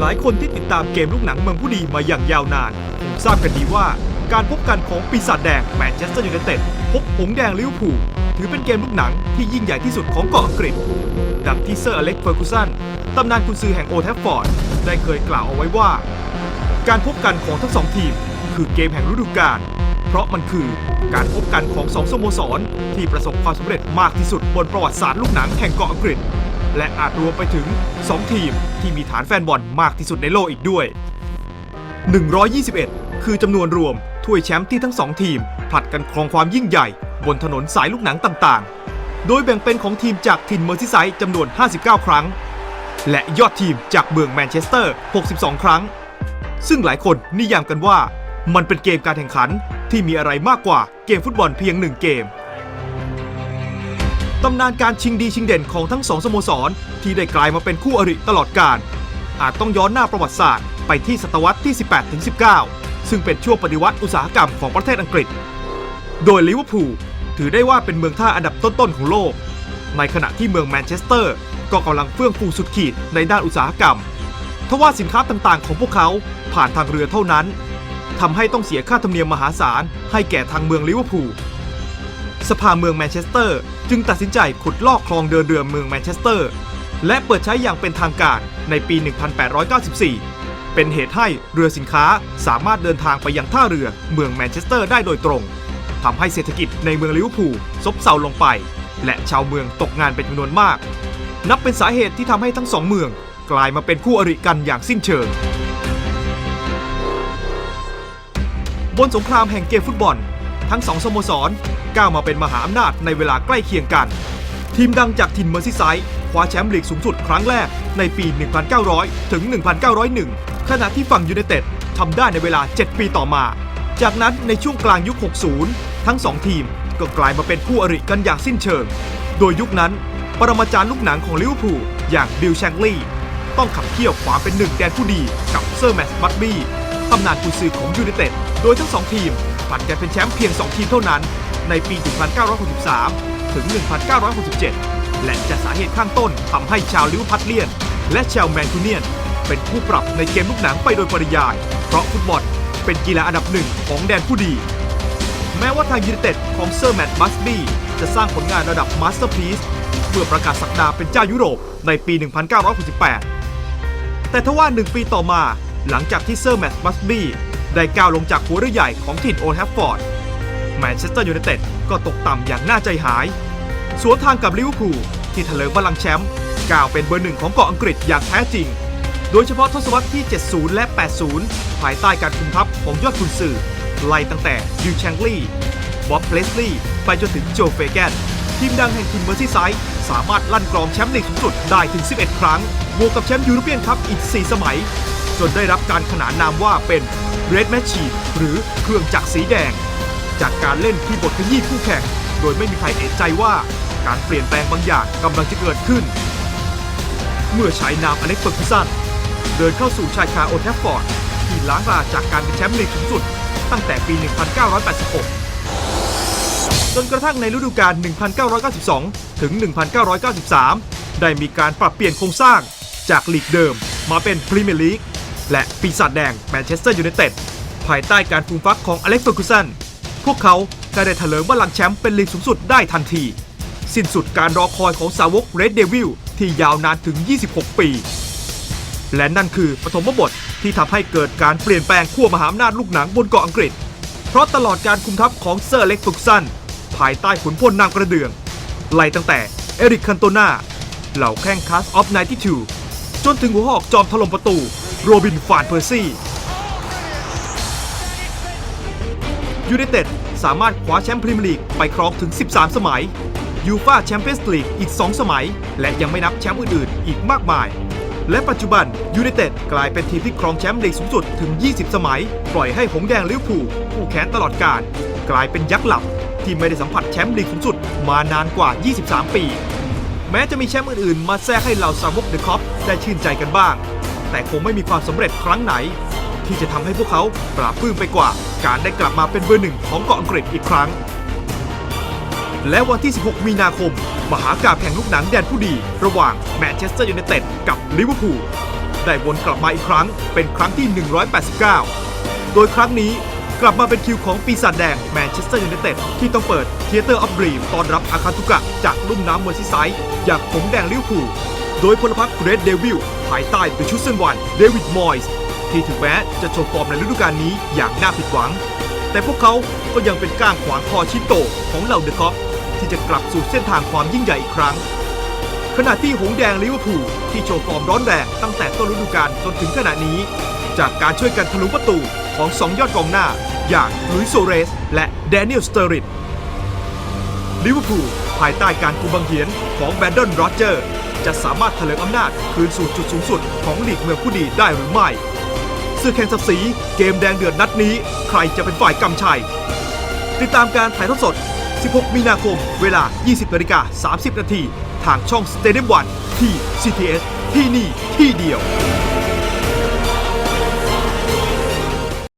หลายคนที่ติดตามเกมลูกหนังเมืองผู้ดีมาอย่างยาวนานคงทราบกันดีว่าการพบกันของปีศาจแดงแมนเชสเตอร์ยูไนเต็ดพบหงแดงลิเวอร์พูลถือเป็นเกมลูกหนังที่ยิ่งใหญ่ที่สุดของเกาะอังกฤษ ดังที่เซอร์อเล็กซ์เฟอร์กูสันตำนานกุนซือแห่งโอแทฟฟอร์ดได้เคยกล่าวเอาไว้ว่า การพบกันของทั้งสองทีม คือเกมแห่งฤดูกาลเพราะมันคือการพบกันของสองสโมสรที่ประสบความสำเร็จมากที่สุดบนประวัติศาสตร์ลูกหนังแห่งเกาะอังกฤษ และอาจรวมไปถึง 2 ทีมที่มีฐานแฟนบอลมากที่สุดในโลกอีกด้วย 121 คือจำนวนรวมถ้วยแชมป์ที่ทั้งสองทีมผลัดกันครองความยิ่งใหญ่ บนถนนสายลูกหนังต่างๆ โดยแบ่งเป็นของทีมจากถิ่นเมอร์ซิไซด์จำนวน 59 ครั้ง และยอดทีมจากเมืองแมนเชสเตอร์ 62 ครั้ง ซึ่งหลายคนนิยามกันว่า มันเป็นเกมการแข่งขันที่มีอะไรมากกว่าเกมฟุตบอลเพียงหนึ่งเกม ตำนานการชิงดีชิงเด่นของทั้งสองสโมสร ที่ได้กลายมาเป็นคู่อริตลอดกาลอาจต้องย้อนหน้าประวัติศาสตร์ไปที่ศตวรรษที่ 18-19 ซึ่งเป็นช่วงปฏิวัติอุตสาหกรรมของประเทศอังกฤษ โดยลิเวอร์พูลถือได้ว่าเป็นเมืองท่าอันดับต้นๆของโลก ในขณะที่เมืองแมนเชสเตอร์ ก็กำลังเฟื่องฟูสุดขีดในด้านอุตสาหกรรมทว่าสินค้าต่างๆ ของพวกเขาผ่านทางเรือเท่านั้นทำให้ต้องเสียค่าธรรมเนียมมหาศาลให้แก่ทางเมืองลิเวอร์พูล สภาเมืองแมนเชสเตอร์ จึงตัดสินใจขุดลอกคลองเดินเรือเมืองแมนเชสเตอร์ และเปิดใช้อย่างเป็นทางการในปี 1894 เป็นเหตุให้เรือสินค้าสามารถเดินทางไปยังท่าเรือเมืองแมนเชสเตอร์ได้โดยตรงทำให้เศรษฐกิจในเมืองลิเวอร์พูลซบเซาลงไป และชาวเมืองตกงานเป็นจำนวนมาก นับเป็นสาเหตุที่ทำให้ทั้งสองเมือง กลายมาเป็นคู่อริกันอย่างสิ้นเชิงบนสงครามแห่งเกมฟุตบอล ทั้งสองสโมสรก้าวมาเป็นมหาอำนาจในเวลาใกล้เคียงกัน ทีมดังจากถิ่นเมอร์ซิไซด์คว้าแชมป์ลีกสูงสุดครั้งแรกในปี 1900 ถึง 1901 ขณะที่ฝั่งยูไนเต็ดทำได้ในเวลา 7 ปีต่อมา จากนั้นในช่วงกลางยุค 60 ทั้ง 2 ทีมก็กลายมาเป็นคู่อริกันอย่างสิ้นเชิง โดยยุคนั้น ปรมาจารย์ลูกหนังของลิเวอร์พูลอย่างบิลแชงลีต้องขับเคี่ยวความเป็นหนึ่งแดนผู้ดีกับเซอร์แมตต์บัตบี้ตำนานกุนซือของยูไนเต็ด โดยทั้งสองทีม ผลัดกันเป็นแชมป์เพียง 2 ทีมเท่านั้น ในปี 1963 ถึง 1967 และจากสาเหตุข้างต้นทำให้ชาวลิวพัดเลียน และชาวแมนคูเนียน เป็นผู้ปรับในเกมลูกหนังไปโดยปริยาย เพราะฟุตบอลเป็นกีฬาอันดับหนึ่งของแดนผู้ดี แม้ว่าทางยูไนเต็ดของเซอร์แมตต์บัสบี้จะสร้างผลงานระดับมาสเตอร์พีซเพื่อประกาศสักดาเป็นเจ้ายุโรปในปี 1968 แต่ทว่าหนึ่งปีต่อมาหลังจากที่เซอร์แมตต์บัสบี้ ได้ก้าวลงจากหัวเรือใหญ่ของถิ่นโอลแฮฟฟอร์ดแมนเชสเตอร์ยูไนเต็ดก็ตกต่ำอย่างน่าใจหาย สวนทางกับลิเวอร์พูลที่เถลิงบัลลังก์แชมป์ก้าวเป็นเบอร์หนึ่งของเกาะอังกฤษอย่างแท้จริง โดยเฉพาะทศวรรษที่ 70 และ 80 ภายใต้การคุมทัพของยอดกุนซือไล่ตั้งแต่บิลแชงลีย์บ๊อบเพลสลีย์ไปจนถึงโจเฟแกน ทีมดังแห่งทีมเมอร์ซีไซด์สามารถลั่นกรองแชมป์ลีกสูงสุดได้ถึง 11 ครั้งบวกกับแชมป์ยูโรเปียนคัพอีก 4 สมัย จนได้รับการขนานนามว่าเป็น Red Machine หรือเครื่องจักรสีแดง จากการเล่นที่บทขยี้คู่แข่ง โดยไม่มีใครเอะใจว่าการเปลี่ยนแปลงบางอย่างกำลังจะเกิดขึ้น เมื่อใช้นามอเล็กซ์เฟอร์กูสันเดินเข้าสู่ชายคาโอแทฟฟอร์ดที่ล้างราจากการเป็นแชมป์ลีกสูงสุด ตั้งแต่ปี 1986 จนกระทั่งในฤดูกาล 1992 ถึง 1993 ได้มีการปรับเปลี่ยนโครงสร้างจากลีกเดิมมาเป็นพรีเมียร์ลีก และปีศาจแดงแมนเชสเตอร์ยูไนเต็ดภายใต้การฟูมฟักของอเล็กซ์เฟอร์กูสันพวกเขาก็ได้เถลิงบัลลังก์แชมป์เป็นลีกสูงสุดได้ทันที สิ้นสุดการรอคอยของสาวกเรดเดวิลที่ยาวนานถึง 26 ปี และนั่นคือปฐมบทที่ทำให้เกิดการเปลี่ยนแปลงขั้วมหาอำนาจลูกหนังบนเกาะอังกฤษ เพราะตลอดการคุมทัพของเซอร์เล็กฟุกซันภายใต้ขุนพลนางกระเดื่อง ไล่ตั้งแต่เอริกคันโตนาเหล่าแข้งคาสออฟไนที่2จนถึงหัวหอกจอมถล่มประตู โรบินฟานเพอร์ซี่ยูไนเต็ดสามารถคว้าแชมป์พรีเมียร์ลีกไปครองถึง 13 สมัยยูฟาแชมเปี้ยนส์ลีกอีก 2 สมัย และยังไม่นับแชมป์อื่นๆ อีกมากมาย และปัจจุบันยูไนเต็ดกลายเป็นทีมที่ครองแชมป์ลีกสูงสุดถึง 20 สมัย ปล่อยให้หงแดงลิเวอร์พูลผู้แค้นตลอดกาลกลายเป็นยักษ์หลับที่ไม่ได้สัมผัสแชมป์ลีกสูงสุดมานานกว่า 23 ปี แม้จะมีแชมป์อื่นๆ มาแทรกให้เหล่าสาวกเดอะคอปได้ชื่นใจกันบ้าง แต่คงไม่มีความสำเร็จครั้งไหน ที่จะทำให้พวกเขาปราบปลื้มไปกว่า การได้กลับมาเป็นเบอร์หนึ่งของเกาะอังกฤษอีกครั้ง และวันที่ 16 มีนาคม มหากาพย์แข่งลูกหนังแดนผู้ดี ระหว่างแมนเชสเตอร์ยูไนเต็ดกับลิเวอร์พูลได้วนกลับมาอีกครั้งเป็นครั้งที่ 189 โดยครั้งนี้กลับมาเป็นคิวของปีศาจแดงแมนเชสเตอร์ยูไนเต็ดที่ต้องเปิดเทเตอร์ออฟดรีมต้อนรับอาคาตุกะจากลุ่มน้ำเมอร์ซีไซด์อย่างผมแดงลิเวอร์พูล โดยพลพรรคเกรดเดวิลภายใต้เดอะชูเซนวันเดวิดมอยส์ที่ถึงแม้จะโชว์ฟอร์มในฤดูกาลนี้อย่างน่าผิดหวัง แต่พวกเขาก็ยังเป็นก้างขวางคอชิ้นโตของเหล่าเดอะคอปที่จะกลับสู่เส้นทางความยิ่งใหญ่อีกครั้ง ขณะที่หงแดงลิเวอร์พูลที่โชว์ฟอร์มร้อนแรงตั้งแต่ต้นฤดูกาลจนถึงขณะนี้ จากการช่วยกันทะลุประตูของสองยอดกองหน้า อย่างลุยโซเรส และแดเนียลสเตอริดลิเวอร์พูลภายใต้การกุมบังเหียนของแบรนดอนโรเจอร์ จะสามารถเถลิงอำนาจคืนสู่จุดสูงสุดของลีกเมืองผู้ดีได้หรือไม่ศึกแข่งศักดิ์ศรีเกมแดงเดือดนัดนี้ ใครจะเป็นฝ่ายกำชัย ติดตามการถ่ายทอดสด 16 มีนาคม เวลา 20นาฬิกา30 นาที ทางช่อง Stadium 1ที่ CTS ที่นี่ที่เดียว